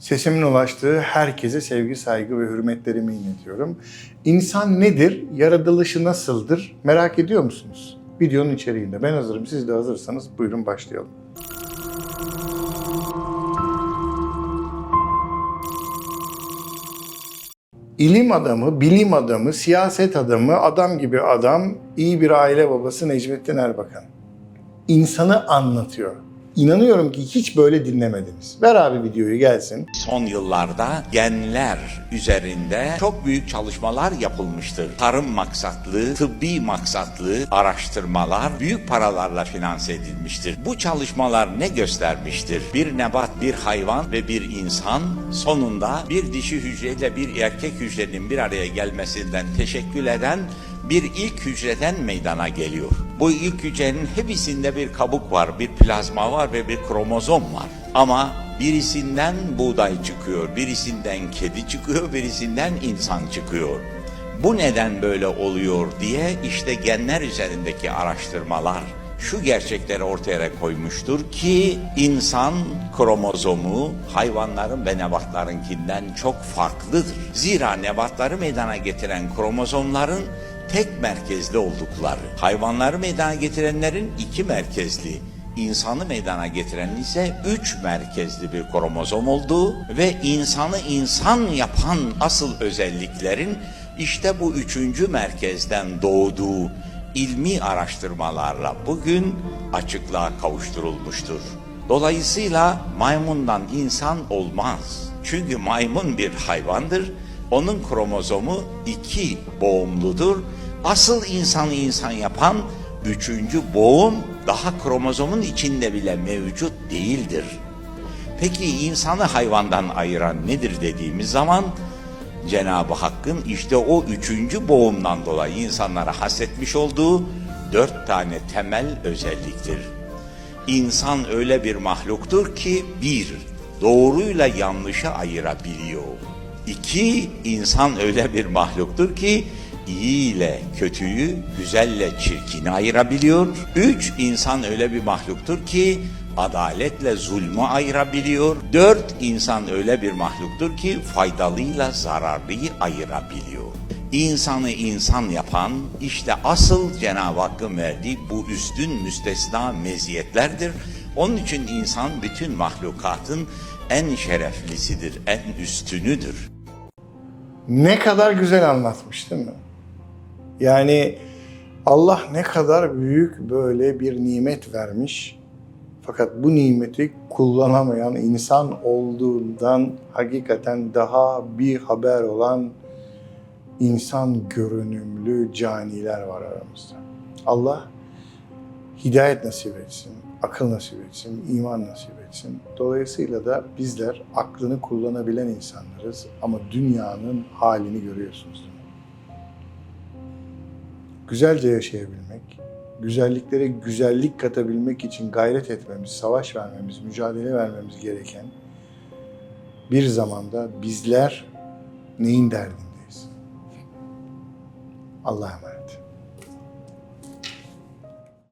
Sesimin ulaştığı herkese sevgi, saygı ve hürmetlerimi iletiyorum. İnsan nedir? Yaratılışı nasıldır? Merak ediyor musunuz? Videonun içeriğinde. Ben hazırım. Siz de hazırsanız buyurun başlayalım. İlim adamı, bilim adamı, siyaset adamı, adam gibi adam, iyi bir aile babası Necmettin Erbakan. İnsanı anlatıyor. İnanıyorum ki hiç böyle dinlemediniz. Ver abi videoyu gelsin. Son yıllarda genler üzerinde çok büyük çalışmalar yapılmıştır. Tarım maksatlı, tıbbi maksatlı araştırmalar büyük paralarla finanse edilmiştir. Bu çalışmalar ne göstermiştir? Bir nebat, bir hayvan ve bir insan sonunda bir dişi hücreyle bir erkek hücrenin bir araya gelmesinden teşekkül eden bir ilk hücreden meydana geliyor. Bu ilk hücrenin hepsinde bir kabuk var, bir plazma var ve bir kromozom var. Ama birisinden buğday çıkıyor, birisinden kedi çıkıyor, birisinden insan çıkıyor. Bu neden böyle oluyor diye işte genler üzerindeki araştırmalar şu gerçekleri ortaya koymuştur ki insan kromozomu hayvanların ve nebatlarınkinden çok farklıdır. Zira nebatları meydana getiren kromozomların tek merkezli oldukları, hayvanları meydana getirenlerin iki merkezli, insanı meydana getiren ise üç merkezli bir kromozom olduğu ve insanı insan yapan asıl özelliklerin işte bu üçüncü merkezden doğduğu ilmi araştırmalarla bugün açıklığa kavuşturulmuştur. Dolayısıyla maymundan insan olmaz. Çünkü maymun bir hayvandır. Onun kromozomu iki boğumludur. Asıl insanı insan yapan üçüncü boğum daha kromozomun içinde bile mevcut değildir. Peki insanı hayvandan ayıran nedir dediğimiz zaman Cenab-ı Hakk'ın işte o üçüncü boğumdan dolayı insanlara hasretmiş olduğu dört tane temel özelliktir. İnsan öyle bir mahluktur ki bir, doğruyla yanlışı ayırabiliyor. İki, insan öyle bir mahluktur ki iyi ile kötüyü, güzelle çirkini ayırabiliyor. Üç, insan öyle bir mahluktur ki adaletle zulmü ayırabiliyor. Dört, insan öyle bir mahluktur ki faydalıyla zararlıyı ayırabiliyor. İnsanı insan yapan işte asıl Cenab-ı Hakk'ın verdiği bu üstün müstesna meziyetlerdir. Onun için insan bütün mahlukatın en şereflisidir, en üstünüdür. Ne kadar güzel anlatmış değil mi? Yani Allah ne kadar büyük böyle bir nimet vermiş. Fakat bu nimeti kullanamayan insan olduğundan hakikaten daha bir haber olan insan görünümlü caniler var aramızda. Allah hidayet nasip etsin, akıl nasip etsin, iman nasip etsin. Dolayısıyla da bizler aklını kullanabilen insanlarız ama dünyanın halini görüyorsunuz? Güzelce yaşayabilmek, güzelliklere güzellik katabilmek için gayret etmemiz, savaş vermemiz, mücadele vermemiz gereken bir zamanda bizler neyin derdindeyiz? Allah'a emanet.